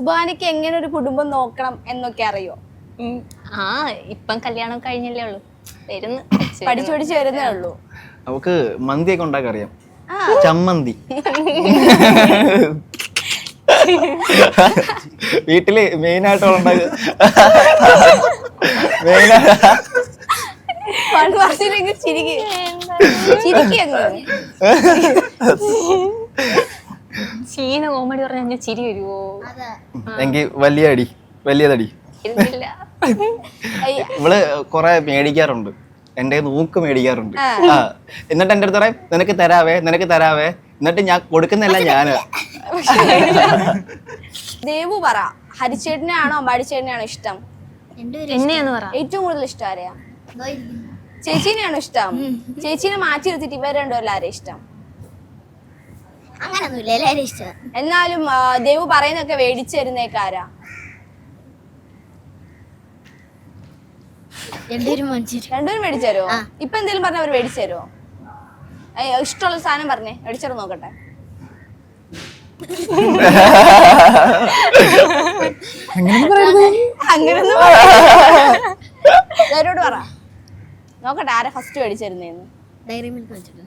സുബാനിക്ക് എങ്ങനെ ഒരു കുടുംബം നോക്കണം എന്നൊക്കെ അറിയോ? ആ ഇപ്പം കല്യാണം കഴിഞ്ഞല്ലേ ഉള്ളൂ. വരുന്നു. പഠിച്ചു പഠിച്ചു വരുന്നേ ഉള്ളൂ. നമുക്ക് മന്തി ഒക്കെ ഉണ്ടാക്കാൻ അറിയാം ചമ്മന്തി. വീട്ടിൽ മെയിൻ ആയിട്ട് ഉണ്ടാക്കുക മെയിൻ ചീന കോമഡി പറഞ്ഞാൽ ഞാൻ ചിരി വരുവോ? എനിക്ക് വലിയ അടി വലിയതടി. തടി ഇവൾ കൊറേ മേടിക്കാറുണ്ട്. എന്റെ നോക്ക് മേടിക്കാറുണ്ട്. ആ. എന്നിട്ട് എന്റെ അടുത്ത് പറയും നിനക്ക് തരാവേ നിനക്ക് തരാവേ. എന്നിട്ട് ഞാൻ കൊടുക്കുന്നില്ല ഞാൻ. ദേവു പറ ഹരിച്ചേട്ടനെയാണോ അമ്പാടിച്ചേട്ടനെയാണോ ഇഷ്ടം? എന്നെയാന്ന് പറ. ഏറ്റവും കൂടുതൽ ഇഷ്ടം ആരെയാ? ചേച്ചീനെയാണോ ഇഷ്ടം? ചേച്ചീനെ മാറ്റി നിർത്തിയിട്ട് ഇവരുണ്ടോ എല്ലാരെയും ഇഷ്ടം? അങ്ങനൊന്നുമില്ല എല്ലാവരും ഇഷ്ടം എന്നാലും ആ, ദേവു പറയുന്നൊക്കെ മേടിച്ചു തരുന്നേക്കാരാ രണ്ടുപേരും മഞ്ചേരി രണ്ടുപേരും മേടിച്ചു തരുമോ ഇപ്പൊ എന്തെങ്കിലും പറഞ്ഞ അവർ മേടിച്ചു തരുമോ ഇഷ്ടമുള്ള സാധനം പറഞ്ഞേ മേടിച്ചു നോക്കട്ടെ. അങ്ങനൊന്നും അവരോട് പറ. നോക്കട്ടെ ആരെ ഫസ്റ്റ് മേടിച്ചു തരുന്നേന്ന് ഡയറി മിൽക്ക് വെച്ചിട്ട്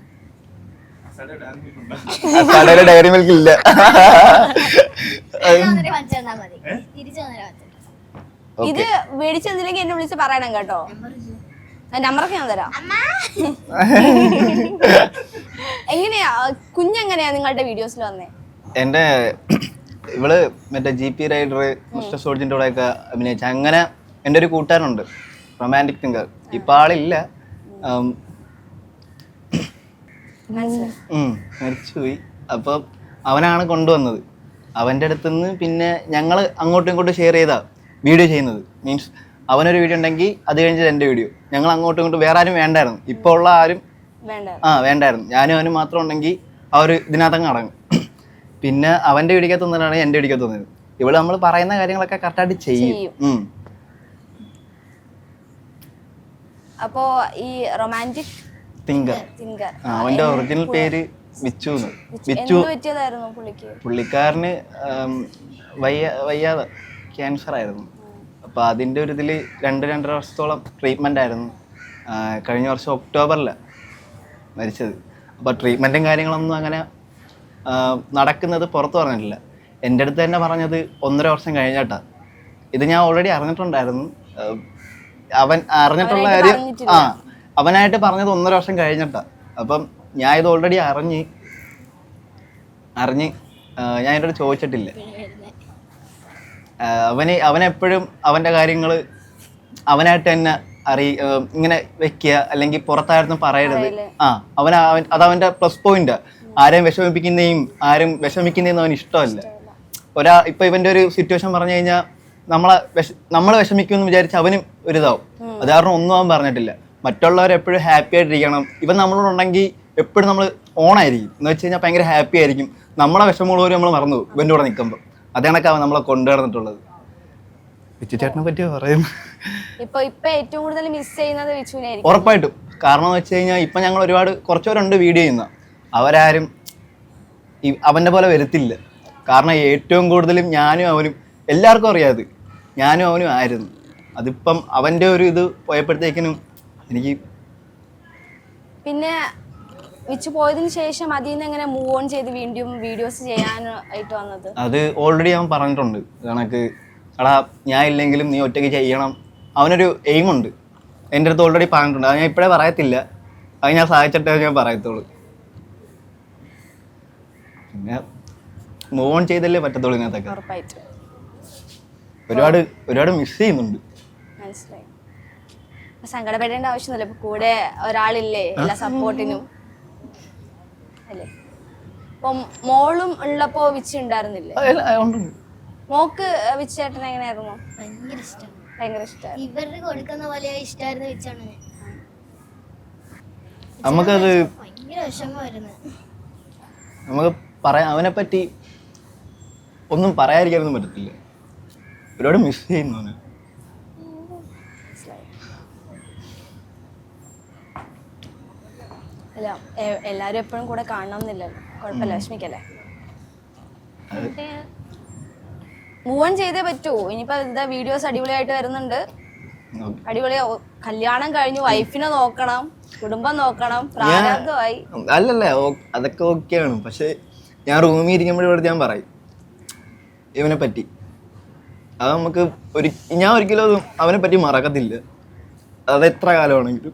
കടയിൽ ഡയറി മിൽക്ക് ഇല്ല. ഇത് മേടിച്ചു തന്നില്ലെങ്കിൽ എന്നെ വിളിച്ച് പറയണം കേട്ടോ. നമ്പറൊക്കെ ഞാൻ തരാം. എങ്ങനെയാ കുഞ്ഞെങ്ങനെയാ നിങ്ങളുടെ വീഡിയോസിൽ വന്നേ? എന്റെ ഇവൾ മറ്റേ ജി പി റൈഡർ മിസ്റ്റർ സോൾജിന്റെ കൂടെ ഒക്കെ അഭിനയിച്ച. അങ്ങനെ എന്റെ ഒരു കൂട്ടാനുണ്ട് റൊമാന്റിക് തിങ്കർ ഇപ്പൊ ആളില്ല. മരിച്ചുപോയി. അപ്പം അവനാണ് കൊണ്ടുവന്നത്. അവന്റെ അടുത്ത് നിന്ന് പിന്നെ ഞങ്ങൾ അങ്ങോട്ടും ഇങ്ങോട്ടും ഷെയർ ചെയ്താ വീഡിയോ ചെയ്യുന്നത്. മീൻസ് അവനൊരു വീഡിയോ ഉണ്ടെങ്കിൽ അത് കഴിഞ്ഞിട്ട് എന്റെ വീഡിയോ ഞങ്ങൾ അങ്ങോട്ടും ഇങ്ങോട്ടും വേറെ ആരും വേണ്ടായിരുന്നു. ഇപ്പോൾ ഉള്ള ആരും ആ വേണ്ടായിരുന്നു. ഞാനും അവനും മാത്രം ഉണ്ടെങ്കിൽ ആ ഒരു ഇതിനകത്തങ്ങ് അടങ്ങും. പിന്നെ അവന്റെ വീടിക്കകത്ത് തന്നിട്ടാണ് എന്റെ വീടിക്കകത്ത് തന്നത് ഇവിടെ നമ്മൾ പറയുന്ന കാര്യങ്ങളൊക്കെ കറക്റ്റായിട്ട് ചെയ്യും. അപ്പോ ഈ റൊമാന്റിക് തിങ്കർ അവന്റെ ഒറിജിനൽ പേര് ബിച്ചു പറ്റിയതായിരുന്നു പുള്ളിക്കാരന് വയ്യ വയ്യാതെ ക്യാൻസർ ആയിരുന്നു. അപ്പൊ അതിന്റെ ഒരു ഇതിൽ രണ്ട് രണ്ടര വർഷത്തോളം ട്രീറ്റ്മെന്റ് ആയിരുന്നു. കഴിഞ്ഞ വർഷം ഒക്ടോബറിലാണ് മരിച്ചത്. അപ്പോൾ ട്രീറ്റ്മെന്റും കാര്യങ്ങളൊന്നും അങ്ങനെ നടക്കുന്നത് പുറത്ത് പറഞ്ഞിട്ടില്ല. എന്റെ അടുത്ത് തന്നെ പറഞ്ഞത് ഒന്നര വർഷം കഴിഞ്ഞാട്ടാ. ഇത് ഞാൻ ഓൾറെഡി അറിഞ്ഞിട്ടുണ്ടായിരുന്നു. അവൻ അറിഞ്ഞിട്ടുള്ള കാര്യം ആ അവനായിട്ട് പറഞ്ഞത് ഒന്നര വർഷം കഴിഞ്ഞിട്ടാ. അപ്പം ഞാൻ ഇത് ഓൾറെഡി അറിഞ്ഞ് അറിഞ്ഞ് ഞാൻ എന്നോട് ചോദിച്ചിട്ടില്ല. അവന് അവനെപ്പോഴും അവന്റെ കാര്യങ്ങൾ അവനായിട്ട് തന്നെ അറി ഇങ്ങനെ വെക്കുക അല്ലെങ്കിൽ പുറത്തായിരുന്നു പറയരുത്. ആ അവൻ അവൻ അത് അവന്റെ പ്ലസ് പോയിന്റ് ആരെയും വിഷമിപ്പിക്കുന്നതും ആരും വിഷമിക്കുന്നതും അവന് ഇഷ്ടമല്ല. ഒരാ ഇപ്പൊ ഇവന്റെ ഒരു സിറ്റുവേഷൻ പറഞ്ഞു കഴിഞ്ഞാൽ നമ്മളെ വിഷ നമ്മൾ വിഷമിക്കുമെന്ന് വിചാരിച്ച് അവനും ഒരിതാവും. അത് കാരണം ഒന്നും അവൻ പറഞ്ഞിട്ടില്ല. മറ്റുള്ളവർ എപ്പോഴും ഹാപ്പി ആയിട്ടിരിക്കണം. ഇവൻ നമ്മളോടുണ്ടെങ്കിൽ എപ്പോഴും നമ്മൾ ഓൺ ആയിരിക്കും എന്ന് വെച്ച് കഴിഞ്ഞാൽ ഭയങ്കര ഹാപ്പി ആയിരിക്കും. നമ്മളെ വിഷമമുള്ളവർ നമ്മൾ മറന്നു പോകും. ഇവന്റെ കൂടെ നിൽക്കുമ്പോൾ അത് അവൻ നമ്മളെ കൊണ്ടുവന്നിട്ടുള്ളത് വിച്ചു ചേട്ടനെ പറ്റി പറയും ഇപ്പൊ ഇപ്പൊ ഏറ്റവും കൂടുതൽ മിസ് ചെയ്യുന്നത് വിച്ചുവിനായിരിക്കും ഉറപ്പായിട്ടും. കാരണം എന്ന് വെച്ച് കഴിഞ്ഞാൽ ഇപ്പം ഞങ്ങൾ ഒരുപാട് കുറച്ചുപേരുണ്ട് വീഡിയോ ചെയ്യുന്ന. അവരാരും അവന്റെ അവന്റെ പോലെ വരുത്തില്ല. കാരണം ഏറ്റവും കൂടുതലും ഞാനും അവനും എല്ലാവർക്കും അറിയാതെ ഞാനും അവനും ആയിരുന്നു. അതിപ്പം അവന്റെ ഒരു ഇത് പോയപ്പോഴത്തേക്കിനും എനിക്ക് പിന്നെ വിച്ച് പോയതിനു ശേഷം അതിൽ നിന്ന് എങ്ങനെ മൂവ് ഓൺ ചെയ്ത് വീണ്ടും വീഡിയോസ് ചെയ്യാനായിട്ട് വന്നത്? അത് ഓൾറെഡി അവൻ പറഞ്ഞിട്ടുണ്ട്. കണക്ക് എടാ ഞാൻ ഇല്ലെങ്കിലും നീ ഒറ്റയ്ക്ക് ചെയ്യണം. അവനൊരു എയിം ഉണ്ട്. എന്റെ അടുത്ത് ഓൾറെഡി പറഞ്ഞിട്ടുണ്ട്. അത് ഞാൻ ഇപ്പോഴേ പറയത്തില്ല. അത് ഞാൻ സഹായിച്ചിട്ടേ ഞാൻ പറയത്തുള്ളൂ. പിന്നെ മൂവ് ഓൺ ചെയ്തല്ലേ പറ്റത്തുള്ളൂ ഇതിനകത്തൊക്കെ. ഒരുപാട് ഒരുപാട് മിസ് ചെയ്യുന്നുണ്ട്. മനസ്സിലായി. സങ്കടപ്പെടേണ്ട ആവശ്യമൊന്നുമില്ല. ഇപ്പൊ കൂടെ ഒരാളില്ലേ? എല്ലാ സപ്പോർട്ടിനും. അല്ലേ? ഇപ്പൊ മോളും ഉള്ളപ്പോ വിച്ച് ഉണ്ടായിരുന്നില്ലേ. മോക്ക് വിച്ചേട്ടൻ എങ്ങനെയായിരുന്നു? ഭയങ്കര ഇഷ്ടം ഭയങ്കര ഇഷ്ടം ഇവരുടെ കൊടുക്കുന്ന പോലെ ഇഷ്ടമായിരുന്നു വെച്ചാണ് ഞാൻ. നമുക്കത് ഭയങ്കര വിഷമമായിരുന്നു. നമുക്ക് പറയാൻ അവനെ പറ്റി ഒന്നും പറയാതിരിക്കാനൊന്നും പറ്റത്തില്ല. ഒരുപാട് മിസ് ചെയ്യുന്നു അവനെ മനസ്സിലായി അല്ല എ- എല്ലാരും എപ്പോഴും കൂടെ കാണണം എന്നില്ലല്ലോ കുഴപ്പമില്ല വിഷമിക്കല്ലേ? മൂവ് ഓൺ ചെയ്തേ പറ്റൂ. ഇനിയിപ്പോ എന്താ വീഡിയോസ് അടിപൊളിയായിട്ട് വരുന്നുണ്ട്. അടിപൊളി. കല്യാണം കഴിഞ്ഞു വൈഫിനെ നോക്കണം കുടുംബം നോക്കണം പ്രാരാബ്ധമായി അല്ലല്ല ഓ- അതൊക്കെ ഓക്കെയാണ് പക്ഷെ ഞാൻ റൂമിൽ ഇരിക്കുമ്പോഴും ഞാൻ പറയും ഇവനെ പറ്റി. അത് നമുക്ക് ഒരു ഞാൻ ഒരിക്കലും അത് അവനെ പറ്റി മറക്കത്തില്ല. അത് എത്ര കാലമാണെങ്കിലും.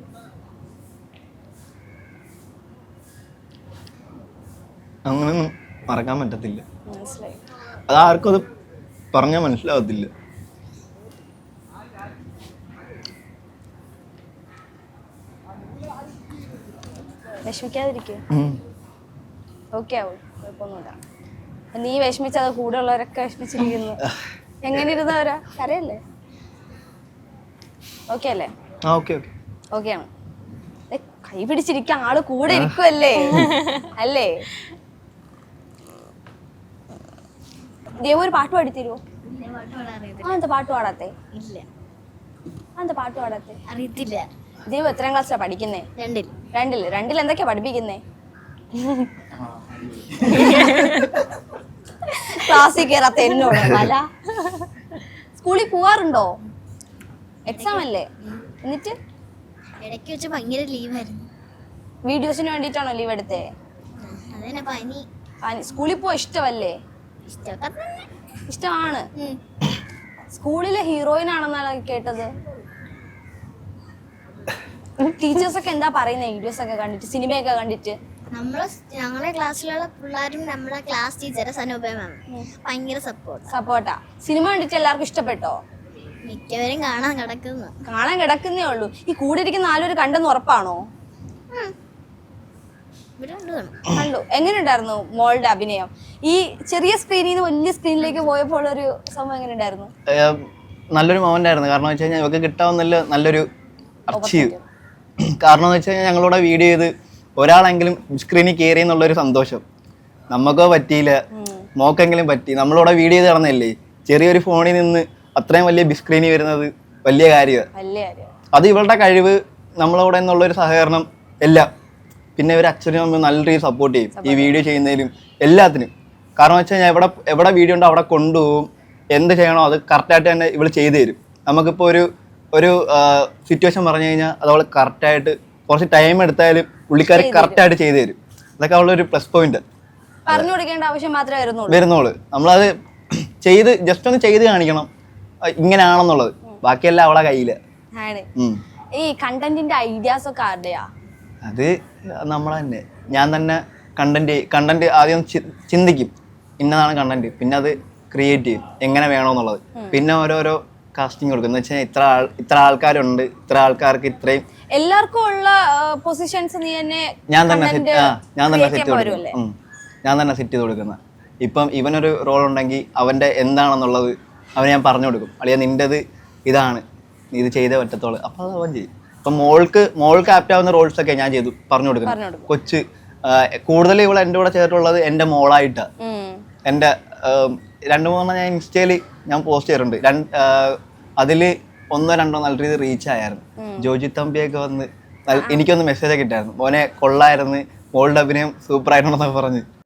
അങ്ങനെയൊന്നും മറക്കാൻ പറ്റത്തില്ല. മനസ്സിലായി. അത് ആർക്കും അത് പറഞ്ഞാൽ മനസ്സിലാവത്തില്ല. വിഷമിക്കാതിരിക്കൂ. ഓക്കെ ആവും. കുഴപ്പമൊന്നുമില്ല. നീ വിഷമിച്ചത് കൂടെ ഉള്ളവരൊക്കെ വിഷമിച്ചിരിക്കുന്നു. എങ്ങനെ ഇരുന്നവരാ കരയല്ലേ? ഓക്കെ അല്ലേ? ഓക്കെ ആണ്. കൈ പിടിച്ചിരിക്കാൻ ആൾ കൂടെ ഇരിക്കുമല്ലേ അല്ലേ? ദേവ ഒരു പാട്ട് പാടിത്തരുമോ ഇല്ല, പാട്ട് പാടാത്തെ? ഇല്ല. ആ പാട്ട് പാടാത്തെ? അറിയത്തില്ല. ദേവ് എത്രാം ക്ലാസ്സാ പഠിക്കുന്നേ? രണ്ടിൽ. രണ്ടിൽ രണ്ടിൽ എന്തൊക്കെയാ പഠിപ്പിക്കുന്നേ? ക്ലാസ്സിൽ കയറാത്ത എന്നോട്. അല്ല. സ്കൂളിൽ പോവാറുണ്ടോ? എക്സാം അല്ലേ? എന്നിട്ട്? ഇടയ്ക്ക് വെച്ച് ഭയങ്കര ലീവായിരുന്നു വീഡിയോസിന് വേണ്ടിയിട്ടാണോ ലീവ് എടുത്തേ? സ്കൂളിൽ പോവാൻ ഇഷ്ടമല്ലേ? ഇഷ്ടമാണ്. സ്കൂളിലെ ഹീറോയിൻ ആണെന്നാണ് കേട്ടത്? ടീച്ചേഴ്സൊക്കെ എന്താ പറയുന്നത് വീഡിയോസ് ഒക്കെ കണ്ടിട്ട് സിനിമയൊക്കെ കണ്ടിട്ട്. നമ്മളെ ഞങ്ങളെ ക്ലാസ്സിലുള്ള പിള്ളേരും നമ്മുടെ ക്ലാസ് ടീച്ചറെ സനോപയ മാം. ഭയങ്കര സപ്പോർട്ട് സപ്പോർട്ടാ. സിനിമ കണ്ടിട്ട് എല്ലാവർക്കും ഇഷ്ടപ്പെട്ടോ? മിക്കവരും കാണാൻ കിടക്കുന്നു. കാണാൻ കിടക്കുന്നേ ഉള്ളൂ. ഈ കൂടെ ഇരിക്കുന്ന ആരും കണ്ടെന്ന് ഉറപ്പാണോ? കണ്ടു. എങ്ങനെയുണ്ടായിരുന്നു മോളുടെ അഭിനയം? ഈ ചെറിയ സ്ക്രീനിൽ നിന്ന് വലിയ സ്ക്രീനിലേക്ക് പോയപ്പോൾ ഒരു സംഭവം എങ്ങനെയുണ്ടായിരുന്നു? ഉണ്ടായിരുന്നു നല്ലൊരു മോമെന്റ് ആയിരുന്നു. കാരണം വെച്ച് കഴിഞ്ഞാൽ ഇവർക്ക് കിട്ടാവുന്ന നല്ലൊരു അച്ചീവ് കാരണം എന്ന് വെച്ച് കഴിഞ്ഞാൽ ഞങ്ങളോട് വീഡിയോ ചെയ്ത് ഒരാളെങ്കിലും സ്ക്രീനിൽ കയറി എന്നുള്ളൊരു സന്തോഷം. നമുക്കോ പറ്റിയില്ല. മോക്കെങ്കിലും പറ്റി. നമ്മളോട് വീഡിയോ ചെയ്ത് നടന്നല്ലേ? ചെറിയൊരു ഫോണിൽ നിന്ന് അത്രയും വലിയ ബിഗ് സ്ക്രീനിൽ വരുന്നത് വലിയ കാര്യമാണ്. അത് ഇവളുടെ കഴിവ് നമ്മളോട് എന്നുള്ളൊരു സഹകരണം എല്ലാം. പിന്നെ ഇവർ അച്ഛനും അമ്മയും നല്ല രീതിയിൽ സപ്പോർട്ട് ചെയ്യും. ഈ വീഡിയോ ചെയ്യുന്നതിലും എല്ലാത്തിനും. കാരണം വെച്ച് കഴിഞ്ഞാൽ എവിടെ എവിടെ വീഡിയോ ഉണ്ടോ അവിടെ കൊണ്ടുപോകും. എന്ത് ചെയ്യണോ അത് കറക്റ്റായിട്ട് തന്നെ ഇവൾ ചെയ്തു തരും. നമുക്കിപ്പോൾ ഒരു ഒരു സിറ്റുവേഷൻ പറഞ്ഞു കഴിഞ്ഞാൽ അത് അവൾ കറക്റ്റായിട്ട് കുറച്ച് ടൈം എടുത്താലും പുള്ളിക്കാർ കറക്റ്റായിട്ട് ചെയ്തു തരും. അതൊക്കെ അവളുടെ ഒരു പ്ലസ് പോയിന്റ് പറഞ്ഞു കൊടുക്കേണ്ട ആവശ്യം മാത്രമേ വരുന്നുള്ളൂ. വരുന്നോൾ നമ്മളത് ചെയ്ത് ജസ്റ്റ് ഒന്ന് ചെയ്ത് കാണിക്കണം. ഇങ്ങനെയാണെന്നുള്ളത് ബാക്കിയെല്ലാം അവളെ കയ്യിൽ. ഈ കണ്ടന്റിന്റെ ഐഡിയാസ് ഒക്കെ ആരുടെയാ? അത് നമ്മൾ തന്നെ ഞാൻ തന്നെ കണ്ടന്റ് കണ്ടന്റ് ആദ്യം ചിന്തിക്കും. ഇന്നതാണ് കണ്ടന്റ് പിന്നെ അത് ക്രിയേറ്റ് ചെയ്യും. എങ്ങനെ വേണമെന്നുള്ളത് പിന്നെ ഓരോരോ കാസ്റ്റിംഗ് കൊടുക്കും. എന്ന് വെച്ചാൽ ഇത്ര ആൾ ഇത്ര ആൾക്കാരുണ്ട്. ഇത്ര ആൾക്കാർക്ക് ഇത്രയും എല്ലാവർക്കും ഉള്ള പൊസിഷൻസ് നീ തന്നെ ഞാൻ തന്നെ സെറ്റ് ഞാൻ തന്നെ സെറ്റ് കൊടുക്കും? ഞാൻ തന്നെ സെറ്റ് ചെയ്ത് കൊടുക്കുന്ന. ഇപ്പം ഇവനൊരു റോൾ ഉണ്ടെങ്കിൽ അവന്റെ എന്താണെന്നുള്ളത് അവന് ഞാൻ പറഞ്ഞു കൊടുക്കും. അളിയ നിന്റെത് ഇതാണ്. നീ ഇത് ചെയ്തേ പറ്റത്തുള്ളൂ. അപ്പോൾ അത് അവൻ ചെയ്യും. ഇപ്പം മോൾക്ക് മോൾക്ക് ആപ്റ്റ് ആവുന്ന റോൾസ് ഒക്കെ ഞാൻ ചെയ്തു പറഞ്ഞു കൊടുക്കുന്നത്. കൊടുക്കുന്നു കൊടുക്കും. കൊച്ച് കൂടുതൽ ഇവൾ എന്റെ കൂടെ ചേർത്തുള്ളത് എന്റെ മോളായിട്ടാണ്. എന്റെ രണ്ട് മൂന്നെണ്ണം ഞാൻ ഇൻസ്റ്റയിൽ ഞാൻ പോസ്റ്റ് ചെയ്യാറുണ്ട് രണ്ട് അതിൽ ഒന്നോ രണ്ടോ നല്ല രീതിയിൽ റീച്ച് ആയായിരുന്നു. ജോജി തമ്പിയൊക്കെ വന്ന് എനിക്കൊന്ന് മെസ്സേജ് ഒക്കെ ഇട്ടായിരുന്നു. മോനെ കൊള്ളായിരുന്നു. മോളുടെ അഭിനയം സൂപ്പർ ആയിട്ടുണ്ടെന്നൊക്കെ പറഞ്ഞ്.